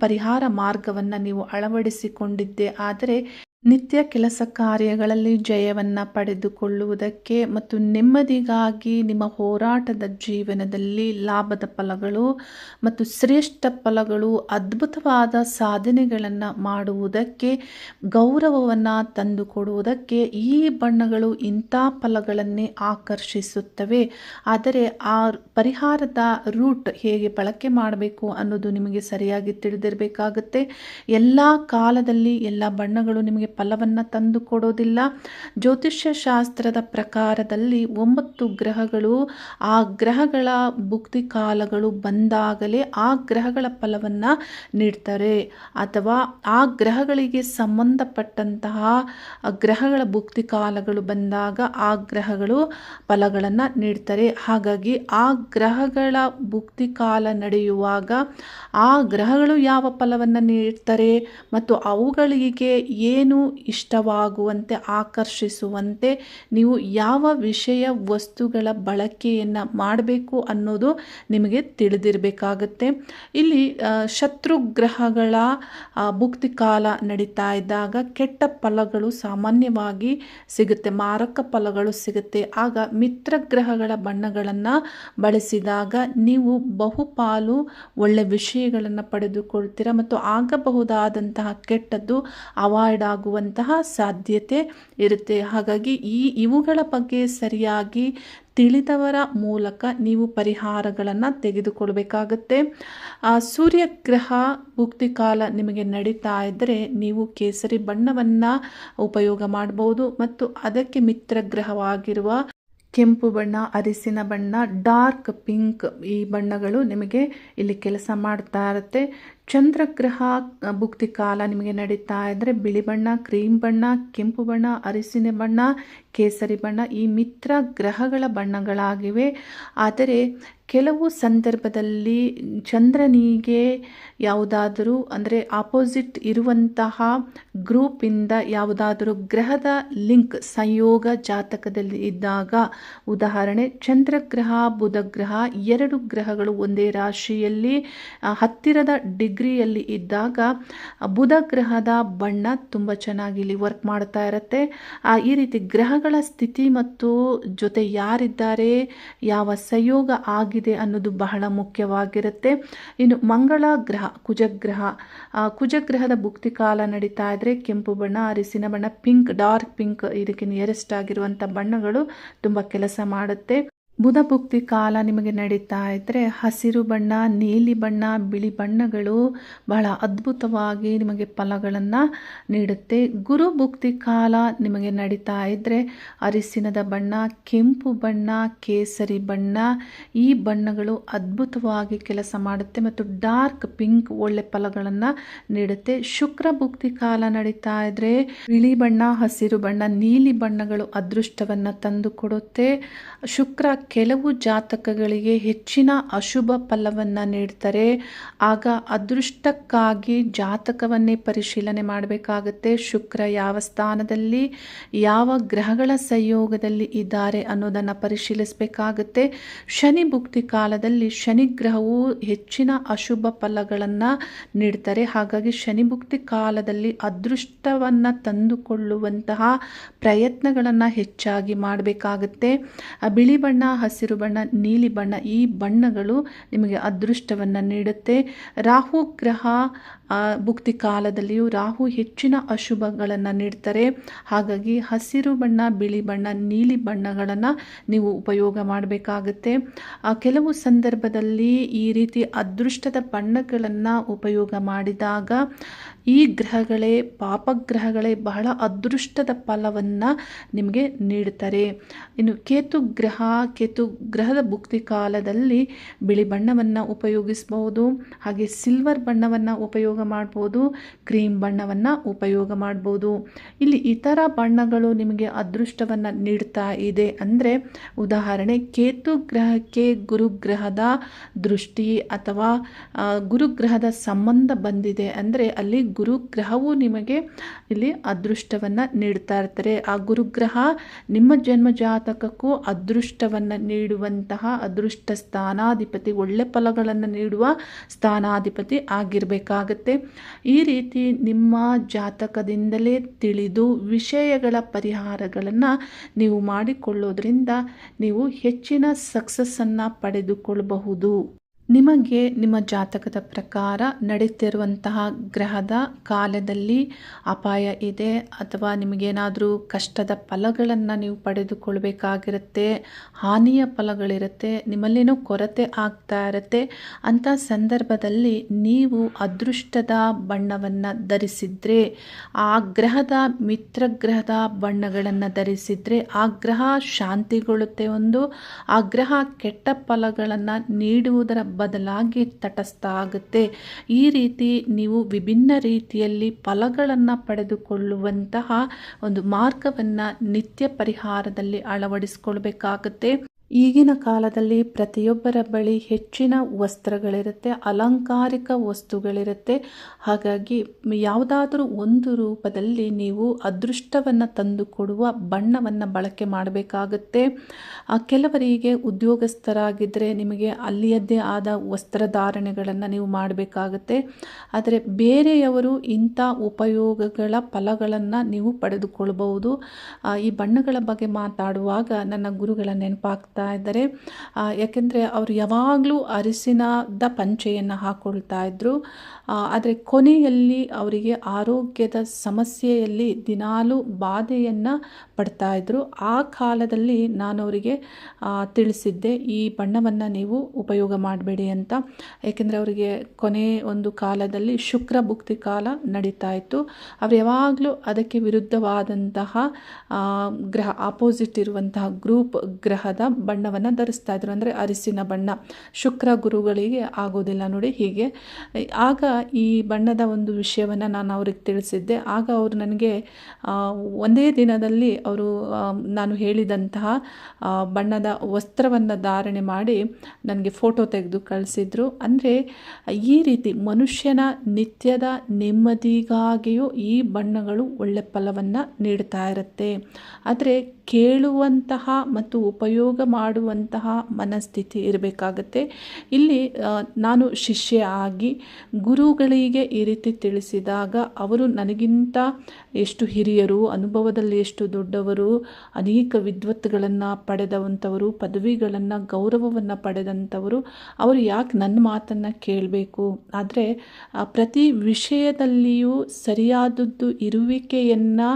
ಪರಿಹಾರ ಮಾರ್ಗವನ್ನು ನೀವು ಅಳವಡಿಸಿಕೊಂಡಿದ್ದೆ. ಆದರೆ ನಿತ್ಯ ಕೆಲಸ ಕಾರ್ಯಗಳಲ್ಲಿ ಜಯವನ್ನು ಪಡೆದುಕೊಳ್ಳುವುದಕ್ಕೆ ಮತ್ತು ನೆಮ್ಮದಿಗಾಗಿ ನಿಮ್ಮ ಹೋರಾಟದ ಜೀವನದಲ್ಲಿ ಲಾಭದ ಫಲಗಳು ಮತ್ತು ಶ್ರೇಷ್ಠ ಫಲಗಳು, ಅದ್ಭುತವಾದ ಸಾಧನೆಗಳನ್ನು ಮಾಡುವುದಕ್ಕೆ, ಗೌರವವನ್ನು ತಂದುಕೊಡುವುದಕ್ಕೆ ಈ ಬಣ್ಣಗಳು ಇಂಥ ಫಲಗಳನ್ನೇ ಆಕರ್ಷಿಸುತ್ತವೆ. ಆದರೆ ಆ ಪರಿಹಾರದ ರೂಟ್ ಹೇಗೆ ಬಳಕೆ ಮಾಡಬೇಕು ಅನ್ನೋದು ನಿಮಗೆ ಸರಿಯಾಗಿ ತಿಳಿದಿರಬೇಕಾಗುತ್ತೆ. ಎಲ್ಲ ಕಾಲದಲ್ಲಿ ಎಲ್ಲ ಬಣ್ಣಗಳು ನಿಮಗೆ ಫಲವನ್ನು ತಂದು ಕೊಡೋದಿಲ್ಲ. ಜ್ಯೋತಿಷ್ಯ ಶಾಸ್ತ್ರದ ಪ್ರಕಾರದಲ್ಲಿ ಒಂಬತ್ತು ಗ್ರಹಗಳು, ಆ ಗ್ರಹಗಳ ಭುಕ್ತಿ ಕಾಲಗಳು ಬಂದಾಗಲೇ ಆ ಗ್ರಹಗಳ ಫಲವನ್ನು ನೀಡ್ತಾರೆ. ಅಥವಾ ಆ ಗ್ರಹಗಳಿಗೆ ಸಂಬಂಧಪಟ್ಟಂತಹ ಗ್ರಹಗಳ ಭುಕ್ತಿ ಕಾಲಗಳು ಬಂದಾಗ ಆ ಗ್ರಹಗಳು ಫಲಗಳನ್ನು ನೀಡ್ತಾರೆ. ಹಾಗಾಗಿ ಆ ಗ್ರಹಗಳ ಭುಕ್ತಿ ಕಾಲ ನಡೆಯುವಾಗ ಆ ಗ್ರಹಗಳು ಯಾವ ಫಲವನ್ನು ನೀಡ್ತಾರೆ ಮತ್ತು ಅವುಗಳಿಗೆ ಏನು ಇಷ್ಟವಾಗುವಂತೆ ಆಕರ್ಷಿಸುವಂತೆ ನೀವು ಯಾವ ವಿಷಯ ವಸ್ತುಗಳ ಬಳಕೆಯನ್ನು ಮಾಡಬೇಕು ಅನ್ನೋದು ನಿಮಗೆ ತಿಳಿದಿರಬೇಕಾಗತ್ತೆ. ಇಲ್ಲಿ ಆ, ಶತ್ರು ಗ್ರಹಗಳ ಆ, ಭುಕ್ತಿ ಕಾಲ ನಡೀತಾ ಇದ್ದಾಗ ಕೆಟ್ಟ ಫಲಗಳು ಸಾಮಾನ್ಯವಾಗಿ ಸಿಗುತ್ತೆ ಮಾರಕ ಫಲಗಳು ಸಿಗುತ್ತೆ. ಆಗ ಮಿತ್ರ ಗ್ರಹಗಳ ಬಣ್ಣಗಳನ್ನು ಬಳಸಿದಾಗ ನೀವು ಬಹುಪಾಲು ಒಳ್ಳೆ ವಿಷಯಗಳನ್ನು ಪಡೆದುಕೊಳ್ತೀರಾ ಮತ್ತು ಆಗಬಹುದಾದಂತಹ ಕೆಟ್ಟದ್ದು ಅವಾಯ್ಡ್ ಆಗುವಂತಹ ಸಾಧ್ಯತೆ ಇರುತ್ತೆ. ಹಾಗಾಗಿ ಈ ಇವುಗಳ ಬಗ್ಗೆ ಸರಿಯಾಗಿ ತಿಳಿದವರ ಮೂಲಕ ನೀವು ಪರಿಹಾರಗಳನ್ನು ತೆಗೆದುಕೊಳ್ಬೇಕಾಗತ್ತೆ. ಆ ಸೂರ್ಯಗ್ರಹ ಭುಕ್ತಿ ಕಾಲ ನಿಮಗೆ ನಡೀತಾ ಇದ್ದರೆ ನೀವು ಕೇಸರಿ ಬಣ್ಣವನ್ನು ಉಪಯೋಗ ಮಾಡಬಹುದು ಮತ್ತು ಅದಕ್ಕೆ ಮಿತ್ರಗ್ರಹವಾಗಿರುವ ಕೆಂಪು ಬಣ್ಣ, ಅರಿಸಿನ ಬಣ್ಣ, ಡಾರ್ಕ್ ಪಿಂಕ್ ಈ ಬಣ್ಣಗಳು ನಿಮಗೆ ಇಲ್ಲಿ ಕೆಲಸ ಮಾಡ್ತಾ ಇರುತ್ತೆ. ಚಂದ್ರಗ್ರಹ ಭುಕ್ತಿ ಕಾಲ ನಿಮಗೆ ನಡೀತಾ ಇದ್ದರೆ ಬಿಳಿ ಬಣ್ಣ, ಕ್ರೀಮ್ ಬಣ್ಣ, ಕೆಂಪು ಬಣ್ಣ, ಅರಿಸಿನ ಬಣ್ಣ, ಕೇಸರಿ ಬಣ್ಣ ಈ ಮಿತ್ರ ಗ್ರಹಗಳ ಬಣ್ಣಗಳಾಗಿವೆ. ಆದರೆ ಕೆಲವು ಸಂದರ್ಭದಲ್ಲಿ ಚಂದ್ರನಿಗೆ ಯಾವುದಾದರೂ ಅಂದರೆ ಆಪೋಸಿಟ್ ಇರುವಂತಹ ಗ್ರೂಪಿಂದ ಯಾವುದಾದರೂ ಗ್ರಹದ ಲಿಂಕ್ ಸಂಯೋಗ ಜಾತಕದಲ್ಲಿ ಇದ್ದಾಗ ಉದಾಹರಣೆ ಚಂದ್ರಗ್ರಹ ಬುಧಗ್ರಹ ಎರಡು ಗ್ರಹಗಳು ಒಂದೇ ರಾಶಿಯಲ್ಲಿ ಹತ್ತಿರದ ಹತ್ತಿರದ ಡಿಗ್ರಿಯಲ್ಲಿ ಇದ್ದಾಗ ಬುಧ ಗ್ರಹದ ಬಣ್ಣ ತುಂಬ ಚೆನ್ನಾಗಿ ಇಲ್ಲಿ ವರ್ಕ್ ಮಾಡ್ತಾ ಇರುತ್ತೆ. ಈ ರೀತಿ ಗ್ರಹಗಳ ಸ್ಥಿತಿ ಮತ್ತು ಜೊತೆ ಯಾರಿದ್ದಾರೆ, ಯಾವ ಸಂಯೋಗ ಆಗಿದೆ ಅನ್ನೋದು ಬಹಳ ಮುಖ್ಯವಾಗಿರುತ್ತೆ. ಇನ್ನು ಮಂಗಳ ಗ್ರಹ, ಕುಜಗ್ರಹ ಕುಜಗ್ರಹದ ಭುಕ್ತಿ ಕಾಲ ನಡೀತಾ ಇದ್ರೆ ಕೆಂಪು ಬಣ್ಣ, ಅರಿಸಿನ ಬಣ್ಣ ಪಿಂಕ್ ಡಾರ್ಕ್ ಪಿಂಕ್ ಇದಕ್ಕೆ ನಿಯರೆಸ್ಟ್ ಆಗಿರುವಂಥ ಬಣ್ಣಗಳು ತುಂಬ ಕೆಲಸ ಮಾಡುತ್ತೆ. ಬುಧ ಭುಕ್ತಿ ಕಾಲ ನಿಮಗೆ ನಡೀತಾ ಇದ್ದರೆ ಹಸಿರು ಬಣ್ಣ, ನೀಲಿ ಬಣ್ಣ, ಬಿಳಿ ಬಣ್ಣಗಳು ಬಹಳ ಅದ್ಭುತವಾಗಿ ನಿಮಗೆ ಫಲಗಳನ್ನು ನೀಡುತ್ತೆ. ಗುರು ಭುಕ್ತಿ ಕಾಲ ನಿಮಗೆ ನಡೀತಾ ಇದ್ದರೆ ಅರಿಸಿನದ ಬಣ್ಣ, ಕೆಂಪು ಬಣ್ಣ, ಕೇಸರಿ ಬಣ್ಣ, ಈ ಬಣ್ಣಗಳು ಅದ್ಭುತವಾಗಿ ಕೆಲಸ ಮಾಡುತ್ತೆ ಮತ್ತು ಡಾರ್ಕ್ ಪಿಂಕ್ ಒಳ್ಳೆ ಫಲಗಳನ್ನು ನೀಡುತ್ತೆ. ಶುಕ್ರ ಭುಕ್ತಿ ಕಾಲ ನಡೀತಾ ಇದ್ದರೆ ಬಿಳಿ ಬಣ್ಣ, ಹಸಿರು ಬಣ್ಣ, ನೀಲಿ ಬಣ್ಣಗಳು ಅದೃಷ್ಟವನ್ನು ತಂದುಕೊಡುತ್ತೆ ಶುಕ್ರ ಕೆಲವು ಜಾತಕಗಳಿಗೆ ಹೆಚ್ಚಿನ ಅಶುಭ ಫಲವನ್ನು ನೀಡ್ತಾರೆ. ಆಗ ಅದೃಷ್ಟಕ್ಕಾಗಿ ಜಾತಕವನ್ನೇ ಪರಿಶೀಲನೆ ಮಾಡಬೇಕಾಗುತ್ತೆ. ಶುಕ್ರ ಯಾವ ಸ್ಥಾನದಲ್ಲಿ, ಯಾವ ಗ್ರಹಗಳ ಸಂಯೋಗದಲ್ಲಿ ಇದ್ದಾರೆ ಅನ್ನೋದನ್ನು ಪರಿಶೀಲಿಸಬೇಕಾಗುತ್ತೆ. ಶನಿ ಭುಕ್ತಿ ಕಾಲದಲ್ಲಿ ಶನಿ ಗ್ರಹವು ಹೆಚ್ಚಿನ ಅಶುಭ ಫಲಗಳನ್ನು ನೀಡ್ತಾರೆ. ಹಾಗಾಗಿ ಶನಿ ಭುಕ್ತಿ ಕಾಲದಲ್ಲಿ ಅದೃಷ್ಟವನ್ನು ತಂದುಕೊಳ್ಳುವಂತಹ ಪ್ರಯತ್ನಗಳನ್ನು ಹೆಚ್ಚಾಗಿ ಮಾಡಬೇಕಾಗುತ್ತೆ. ಬಿಳಿ ಬಣ್ಣ ಹಸಿರು ಬಣ್ಣ, ನೀಲಿ ಬಣ್ಣ ಈ ಬಣ್ಣಗಳು ನಿಮಗೆ ಅದೃಷ್ಟವನ್ನು ನೀಡುತ್ತೆ. ರಾಹು ಗ್ರಹ ಭುಕ್ತಿ ಕಾಲದಲ್ಲಿಯೂ ರಾಹು ಹೆಚ್ಚಿನ ಅಶುಭಗಳನ್ನು ನೀಡ್ತಾರೆ. ಹಾಗಾಗಿ ಹಸಿರು ಬಣ್ಣ, ಬಿಳಿ ಬಣ್ಣ, ನೀಲಿ ಬಣ್ಣಗಳನ್ನು ನೀವು ಉಪಯೋಗ ಮಾಡಬೇಕಾಗುತ್ತೆ. ಕೆಲವು ಸಂದರ್ಭದಲ್ಲಿ ಈ ರೀತಿ ಅದೃಷ್ಟದ ಬಣ್ಣಗಳನ್ನು ಉಪಯೋಗ ಮಾಡಿದಾಗ ಈ ಗ್ರಹಗಳೇ ಪಾಪಗ್ರಹಗಳೇ ಬಹಳ ಅದೃಷ್ಟದ ಫಲವನ್ನು ನಿಮಗೆ ನೀಡ್ತಾರೆ. ಇನ್ನು ಕೇತು ಗ್ರಹ, ಕೇತು ಗ್ರಹದ ಭುಕ್ತಿ ಕಾಲದಲ್ಲಿ ಬಿಳಿ ಬಣ್ಣವನ್ನು ಉಪಯೋಗಿಸಬಹುದು ಹಾಗೆ ಸಿಲ್ವರ್ ಬಣ್ಣವನ್ನು ಉಪಯೋಗ ಮಾಡ್ಬೋದು, ಕ್ರೀಮ್ ಬಣ್ಣವನ್ನು ಉಪಯೋಗ ಮಾಡ್ಬೋದು. ಇಲ್ಲಿ ಇತರ ಬಣ್ಣಗಳು ನಿಮಗೆ ಅದೃಷ್ಟವನ್ನು ನೀಡ್ತಾ ಇದೆ. ಅಂದರೆ ಉದಾಹರಣೆ, ಕೇತು ಗ್ರಹಕ್ಕೆ ಗುರುಗ್ರಹದ ದೃಷ್ಟಿ ಅಥವಾ ಗುರುಗ್ರಹದ ಸಂಬಂಧ ಬಂದಿದೆ. ಅಂದರೆ ಅಲ್ಲಿ ಗುರುಗ್ರಹವು ನಿಮಗೆ ಇಲ್ಲಿ ಅದೃಷ್ಟವನ್ನು ನೀಡ್ತಾ ಇರ್ತಾರೆ. ಆ ಗುರುಗ್ರಹ ನಿಮ್ಮ ಜನ್ಮ ಜಾತಕಕ್ಕೂ ಅದೃಷ್ಟವನ್ನು ನೀಡುವಂತಹ ಅದೃಷ್ಟ ಸ್ಥಾನಾಧಿಪತಿ, ಒಳ್ಳೆ ಫಲಗಳನ್ನು ನೀಡುವ ಸ್ಥಾನಾಧಿಪತಿ ಆಗಿರಬೇಕಾಗತ್ತೆ. ಈ ರೀತಿ ನಿಮ್ಮ ಜಾತಕದಿಂದಲೇ ತಿಳಿದು ವಿಷಯಗಳ ಪರಿಹಾರಗಳನ್ನು ನೀವು ಮಾಡಿಕೊಳ್ಳೋದ್ರಿಂದ ನೀವು ಹೆಚ್ಚಿನ ಸಕ್ಸಸ್ಸನ್ನು ಪಡೆದುಕೊಳ್ಳಬಹುದು ನಿಮಗೆ ನಿಮ್ಮ ಜಾತಕದ ಪ್ರಕಾರ ನಡೀತಿರುವಂತಹ ಗ್ರಹದ ಕಾಲದಲ್ಲಿ ಅಪಾಯ ಇದೆ ಅಥವಾ ನಿಮಗೇನಾದರೂ ಕಷ್ಟದ ಫಲಗಳನ್ನು ನೀವು ಪಡೆದುಕೊಳ್ಬೇಕಾಗಿರುತ್ತೆ, ಹಾನಿಯ ಫಲಗಳಿರುತ್ತೆ, ನಿಮ್ಮಲ್ಲೇನೋ ಕೊರತೆ ಆಗ್ತಾ ಇರುತ್ತೆ ಅಂಥ ಸಂದರ್ಭದಲ್ಲಿ ನೀವು ಅದೃಷ್ಟದ ಬಣ್ಣವನ್ನು ಧರಿಸಿದರೆ, ಆ ಗ್ರಹದ ಮಿತ್ರ ಗ್ರಹದ ಬಣ್ಣಗಳನ್ನು ಧರಿಸಿದರೆ ಆ ಗ್ರಹ ಶಾಂತಿಗೊಳ್ಳುತ್ತೆ ಒಂದು, ಆ ಗ್ರಹ ಕೆಟ್ಟ ಫಲಗಳನ್ನು ನೀಡುವುದರ ಬದಲಾಗಿ ತಟಸ್ಥ ಆಗುತ್ತೆ ಈ ರೀತಿ ನೀವು ವಿಭಿನ್ನ ರೀತಿಯಲ್ಲಿ ಫಲಗಳನ್ನು ಪಡೆದುಕೊಳ್ಳುವಂತಹ ಒಂದು ಮಾರ್ಗವನ್ನು ನಿತ್ಯ ಪರಿಹಾರದಲ್ಲಿ ಅಳವಡಿಸ್ಕೊಳ್ಬೇಕಾಗುತ್ತೆ. ಈಗಿನ ಕಾಲದಲ್ಲಿ ಪ್ರತಿಯೊಬ್ಬರ ಬಳಿ ಹೆಚ್ಚಿನ ವಸ್ತ್ರಗಳಿರುತ್ತೆ, ಅಲಂಕಾರಿಕ ವಸ್ತುಗಳಿರುತ್ತೆ. ಹಾಗಾಗಿ ಯಾವುದಾದ್ರೂ ಒಂದು ರೂಪದಲ್ಲಿ ನೀವು ಅದೃಷ್ಟವನ್ನು ತಂದುಕೊಡುವ ಬಣ್ಣವನ್ನು ಬಳಕೆ ಮಾಡಬೇಕಾಗುತ್ತೆ. ಕೆಲವರಿಗೆ ಉದ್ಯೋಗಸ್ಥರಾಗಿದ್ದರೆ ನಿಮಗೆ ಅಲ್ಲಿಯದ್ದೇ ಆದ ವಸ್ತ್ರಧಾರಣೆಗಳನ್ನು ನೀವು ಮಾಡಬೇಕಾಗುತ್ತೆ. ಆದರೆ ಬೇರೆಯವರು ಇಂಥ ಉಪಯೋಗಗಳ ಫಲಗಳನ್ನು ನೀವು ಪಡೆದುಕೊಳ್ಳಬಹುದು ಈ ಬಣ್ಣಗಳ ಬಗ್ಗೆ ಮಾತಾಡುವಾಗ ನನ್ನ ಗುರುಗಳ ನೆನಪಾಗ್ತಾ ಇದ್ದಾರೆ. ಯಾಕೆಂದರೆ ಅವರು ಯಾವಾಗಲೂ ಅರಿಸಿನದ ಪಂಚೆಯನ್ನು ಹಾಕ್ಕೊಳ್ತಾ ಇದ್ದರು ಆದರೆ ಕೊನೆಯಲ್ಲಿ ಅವರಿಗೆ ಆರೋಗ್ಯದ ಸಮಸ್ಯೆಯಲ್ಲಿ ದಿನಾಲೂ ಬಾಧೆಯನ್ನು ಪಡ್ತಾ ಇದ್ದರು ಆ ಕಾಲದಲ್ಲಿ ನಾನು ಅವರಿಗೆ ತಿಳಿಸಿದ್ದೆ, ಈ ಬಣ್ಣವನ್ನು ನೀವು ಉಪಯೋಗ ಮಾಡಬೇಡಿ ಅಂತ. ಏಕೆಂದರೆ ಅವರಿಗೆ ಕೊನೆ ಒಂದು ಕಾಲದಲ್ಲಿ ಶುಕ್ರ ಭುಕ್ತಿ ಕಾಲ ನಡೀತಾ ಇತ್ತು. ಅವರು ಯಾವಾಗಲೂ ಅದಕ್ಕೆ ವಿರುದ್ಧವಾದಂತಹ ಗ್ರಹ ಆಪೋಸಿಟ್ ಇರುವಂತಹ ಗ್ರೂಪ್ ಗ್ರಹದ ಬಣ್ಣವನ್ನು ಧರಿಸ್ತಾ ಇದ್ರು. ಅಂದರೆ ಅರಿಸಿನ ಬಣ್ಣ. ಶುಕ್ರ ಗುರುಗಳಿಗೆ ಆಗೋದಿಲ್ಲ ನೋಡಿ ಹೀಗೆ. ಆಗ ಈ ಬಣ್ಣದ ಒಂದು ವಿಷಯವನ್ನು ನಾನು ಅವ್ರಿಗೆ ತಿಳಿಸಿದ್ದೆ. ಆಗ ಅವರು ನನಗೆ ಒಂದೇ ದಿನದಲ್ಲಿ ಅವರು ನಾನು ಹೇಳಿದಂತಹ ಬಣ್ಣದ ವಸ್ತ್ರವನ್ನು ಧಾರಣೆ ಮಾಡಿ ನನಗೆ ಫೋಟೋ ತೆಗೆದು ಕಳಿಸಿದ್ರು. ಅಂದರೆ ಈ ರೀತಿ ಮನುಷ್ಯನ ನಿತ್ಯದ ನೆಮ್ಮದಿಗಾಗಿಯೂ ಈ ಬಣ್ಣಗಳು ಒಳ್ಳೆ ಫಲವನ್ನು ನೀಡ್ತಾ ಇರುತ್ತೆ. ಆದರೆ ಕೇಳುವಂತಹ ಮತ್ತು ಉಪಯೋಗ ಮಾಡುವಂತಹ ಮನಸ್ಥಿತಿ ಇರಬೇಕಾಗತ್ತೆ. ಇಲ್ಲಿ ನಾನು ಶಿಷ್ಯ ಆಗಿ ಗುರುಗಳಿಗೆ ಈ ರೀತಿ ತಿಳಿಸಿದಾಗ ಅವರು ನನಗಿಂತ ಎಷ್ಟು ಹಿರಿಯರು, ಅನುಭವದಲ್ಲಿ ಎಷ್ಟು ದೊಡ್ಡವರು, ಅನೇಕ ವಿದ್ವತ್ಗಳನ್ನು ಪಡೆದವಂಥವರು, ಪದವಿಗಳನ್ನು, ಗೌರವವನ್ನು ಪಡೆದಂಥವರು, ಅವರು ಯಾಕೆ ನನ್ನ ಮಾತನ್ನು ಕೇಳಬೇಕು? ಆದರೆ ಪ್ರತಿ ವಿಷಯದಲ್ಲಿಯೂ ಸರಿಯಾದದ್ದು ಇರುವಿಕೆಯನ್ನು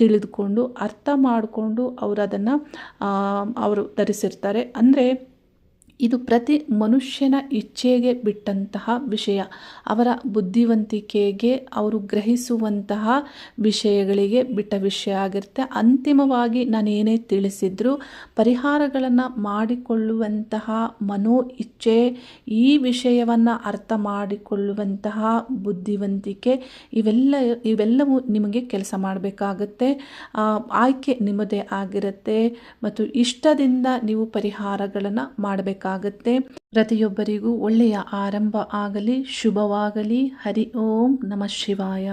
ತಿಳಿದುಕೊಂಡು, ಅರ್ಥ ಮಾಡಿಕೊಂಡು ಅವರು ಅದನ್ನು ಅವರು ಧರಿಸಿರ್ತಾರೆ. ಅಂದರೆ ಇದು ಪ್ರತಿ ಮನುಷ್ಯನ ಇಚ್ಛೆಗೆ ಬಿಟ್ಟಂತಹ ವಿಷಯ. ಅವರ ಬುದ್ಧಿವಂತಿಕೆಗೆ ಅವರು ಗ್ರಹಿಸುವಂತಹ ವಿಷಯಗಳಿಗೆ ಬಿಟ್ಟ ವಿಷಯ ಆಗಿರುತ್ತೆ. ಅಂತಿಮವಾಗಿ ನಾನು ಏನೇ ತಿಳಿಸಿದ್ರು ಪರಿಹಾರಗಳನ್ನು ಮಾಡಿಕೊಳ್ಳುವಂತಹ ಮನೋ ಇಚ್ಛೆ, ಈ ವಿಷಯವನ್ನು ಅರ್ಥ ಮಾಡಿಕೊಳ್ಳುವಂತಹ ಬುದ್ಧಿವಂತಿಕೆ, ಇವೆಲ್ಲ, ಇವೆಲ್ಲವೂ ನಿಮಗೆ ಕೆಲಸ ಮಾಡಬೇಕಾಗತ್ತೆ. ಆಯ್ಕೆ ನಿಮ್ಮದೇ ಆಗಿರುತ್ತೆ. ಮತ್ತು ಇಷ್ಟದಿಂದ ನೀವು ಪರಿಹಾರಗಳನ್ನು ಮಾಡಬೇಕಾಗುತ್ತೆ. ಆಗುತ್ತೆ ಪ್ರತಿಯೊಬ್ಬರಿಗೂ ಒಳ್ಳೆಯ ಆರಂಭ ಆಗಲಿ ಶುಭವಾಗಲಿ. ಹರಿ ಓಂ ನಮಃ ಶಿವಾಯ.